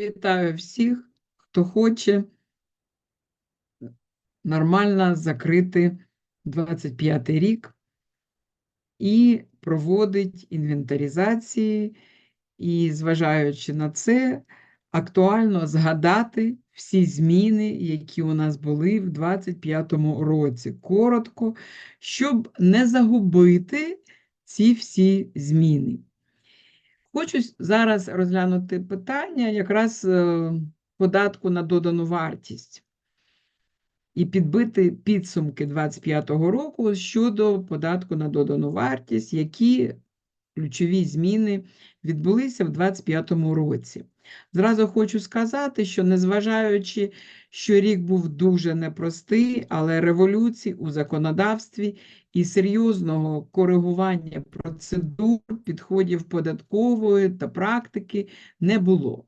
Вітаю всіх, хто хоче нормально закрити 25 й рік і проводить інвентаризації, і, зважаючи на це, актуально згадати всі зміни, які у нас були в 25 році. Коротко, щоб не загубити ці всі зміни. Хочу зараз розглянути питання якраз е, податку на додану вартість і підбити підсумки 25-го року щодо податку на додану вартість, які ключові зміни відбулися в 25-му році. Зразу хочу сказати, що незважаючи, що рік був дуже непростий, але революцій у законодавстві і серйозного коригування процедур, підходів податкової та практики не було.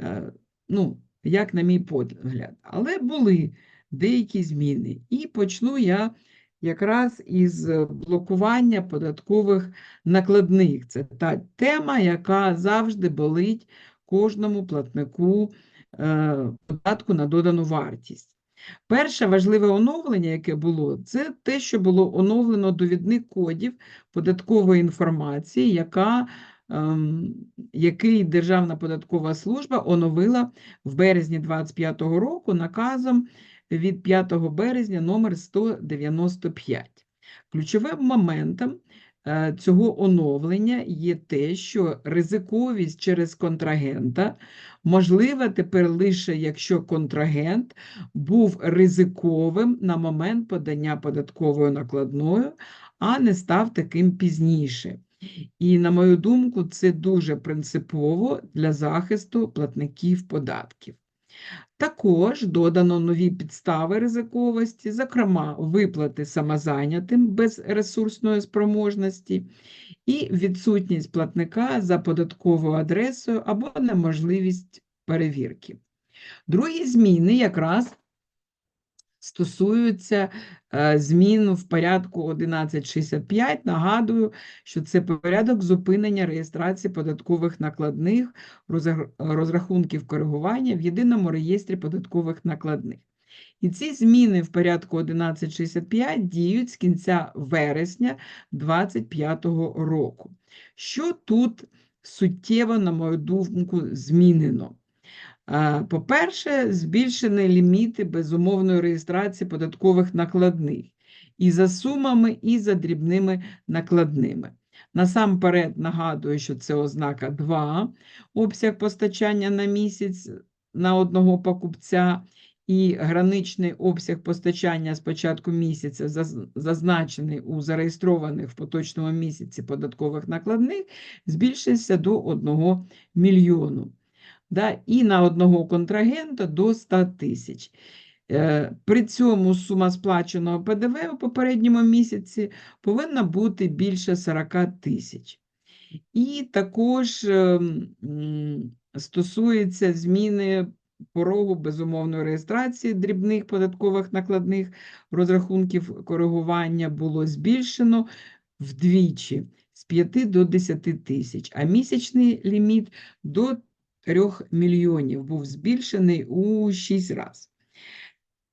Е, Ну, як на мій погляд, але були деякі зміни. І почну я якраз із блокування податкових накладних. Це та тема, яка завжди болить кожному платнику е, податку на додану вартість. Перше важливе оновлення, яке було, це те, що було оновлено довідник кодів податкової інформації, яка, ем, який Державна податкова служба оновила в березні 2025 року наказом від 5 березня номер 195. Ключовим моментом цього оновлення є те, що ризиковість через контрагента можлива тепер лише якщо контрагент був ризиковим на момент подання податковою накладною, а не став таким пізніше. І, на мою думку, це дуже принципово для захисту платників податків. Також додано нові підстави ризиковості, зокрема, виплати самозайнятим без ресурсної спроможності і відсутність платника за податковою адресою або неможливість перевірки. Другі зміни якраз стосуються е, змін в порядку 1165. Нагадую, що це порядок зупинення реєстрації податкових накладних, розрахунків коригування в єдиному реєстрі податкових накладних. І ці зміни в порядку 1165 діють з кінця вересня 2025 року. Що тут суттєво, на мою думку, змінено? По-перше, збільшені ліміти безумовної реєстрації податкових накладних. І за сумами, і за дрібними накладними. Насамперед нагадую, що це ознака 2, обсяг постачання на місяць на одного покупця, і граничний обсяг постачання з початку місяця, зазначений у зареєстрованих в поточному місяці податкових накладних, збільшився до 1 мільйону да, і на одного контрагента до 100 тисяч. Е, При цьому сума сплаченого ПДВ у попередньому місяці повинна бути більше 40 тисяч. І також е, стосується зміни порогу безумовної реєстрації дрібних податкових накладних розрахунків коригування було збільшено вдвічі з 5 до 10 тисяч, а місячний ліміт до 3 мільйонів був збільшений у 6 разів.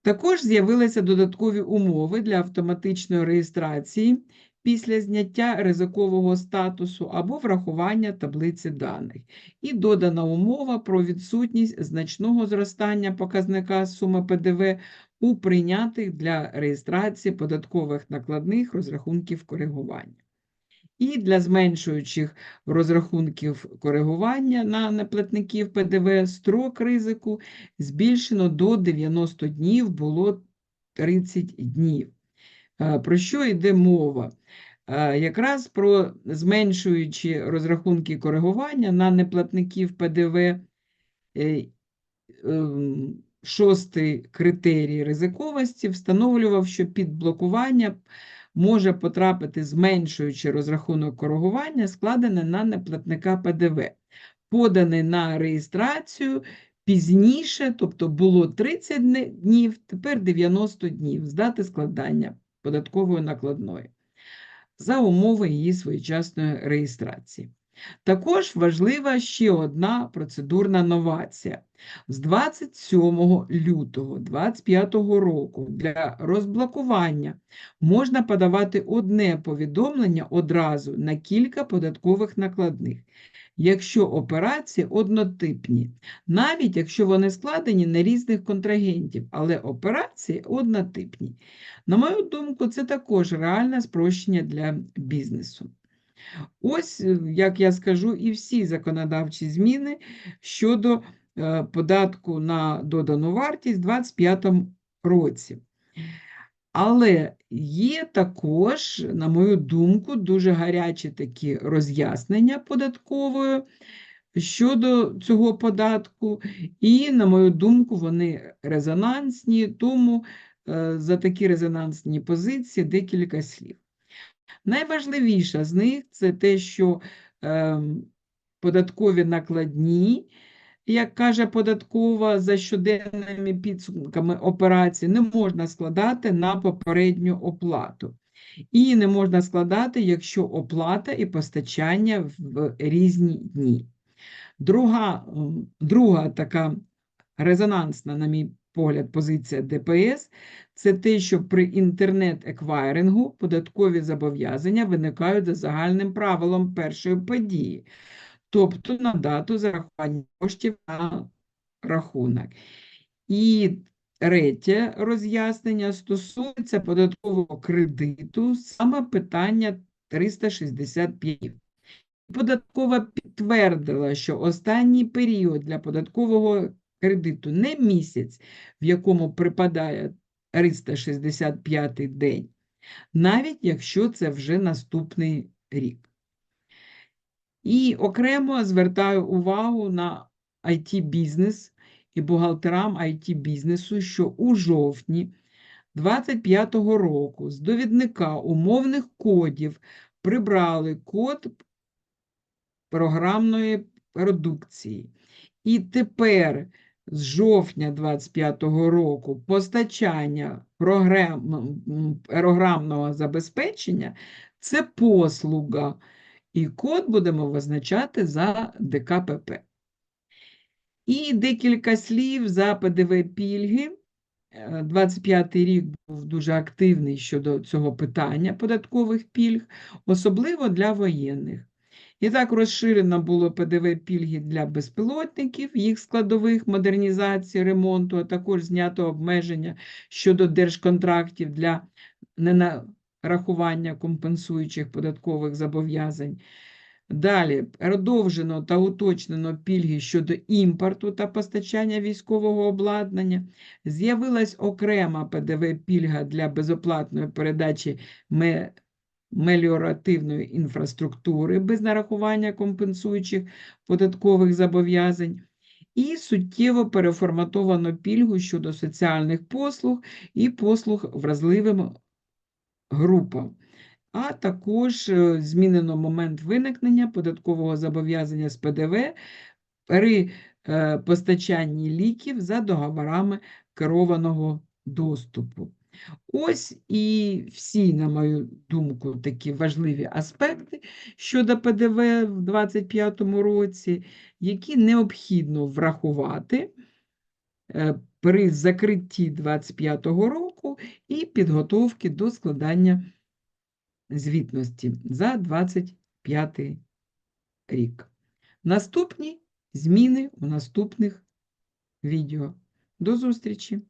Також з'явилися додаткові умови для автоматичної реєстрації після зняття ризикового статусу або врахування таблиці даних. І додана умова про відсутність значного зростання показника суми ПДВ у прийнятих для реєстрації податкових накладних розрахунків коригування. І для зменшуючих розрахунків коригування на неплатників ПДВ строк ризику збільшено до 90 днів, було 30 днів. Е, Про що йде мова? Е, Якраз про зменшуючі розрахунки коригування на неплатників ПДВ е, ем, шостий критерій ризиковості встановлював, що під блокування може потрапити зменшуючи розрахунок коригування, складений на неплатника ПДВ, поданий на реєстрацію пізніше, тобто було 30 днів, тепер 90 днів з дати складання податкової накладної за умови її своєчасної реєстрації. Також важлива ще одна процедурна новація. З 27 лютого 2025 року для розблокування можна подавати одне повідомлення одразу на кілька податкових накладних, якщо операції однотипні, навіть якщо вони складені на різних контрагентів, але операції однотипні. На мою думку, це також реальне спрощення для бізнесу. Ось, е, як я скажу, і всі законодавчі зміни щодо е, податку на додану вартість у 2025 році. Але є також, на мою думку, дуже гарячі такі роз'яснення податкової щодо цього податку, і, на мою думку, вони резонансні, тому е, за такі резонансні позиції декілька слів. Найважливіша з них це те, що е, податкові накладні, як каже податкова, за щоденними підсумками операції не можна складати на попередню оплату. І не можна складати, якщо оплата і постачання в різні дні. Друга, друга така резонансна, на мій погляд, позиція ДПС це те, що при інтернет-еквайрингу податкові зобов'язання виникають за загальним правилом першої події, тобто на дату зарахування коштів на рахунок. І третє роз'яснення стосується податкового кредиту, саме питання 365. Податкова підтвердила, що останній період для податкового кредиту не місяць, в якому припадає 365 день, навіть якщо це вже наступний рік. І окремо звертаю увагу на IT-бізнес і бухгалтерам IT-бізнесу, що у жовтні 2025 року з довідника умовних кодів прибрали код програмної продукції. І тепер з жовтня 2025 року постачання програм, програмного забезпечення це послуга, і код будемо визначати за ДКПП. І декілька слів за ПДВ пільги. 25 й рік був дуже активний щодо цього питання податкових пільг, особливо для воєнних. І так розширено було ПДВ пільги для безпілотників, їх складових модернізації, ремонту, а також знято обмеження щодо держконтрактів для ненарахування компенсуючих податкових зобов'язань. Далі продовжено та уточнено пільги щодо імпорту та постачання військового обладнання. З'явилась окрема ПДВ пільга для безоплатної передачі меліоративної інфраструктури без нарахування компенсуючих податкових зобов'язань, і суттєво переформатовано пільгу щодо соціальних послуг і послуг вразливим групам. А також е, змінено момент виникнення податкового зобов'язання з ПДВ при е, постачанні ліків за договорами керованого доступу. Ось і всі, на мою думку, такі важливі аспекти щодо ПДВ в 2025 році, які необхідно врахувати е, при закритті 2025 року і підготовки до складання звітності за 2025 рік. Наступні зміни у наступних відео. До зустрічі!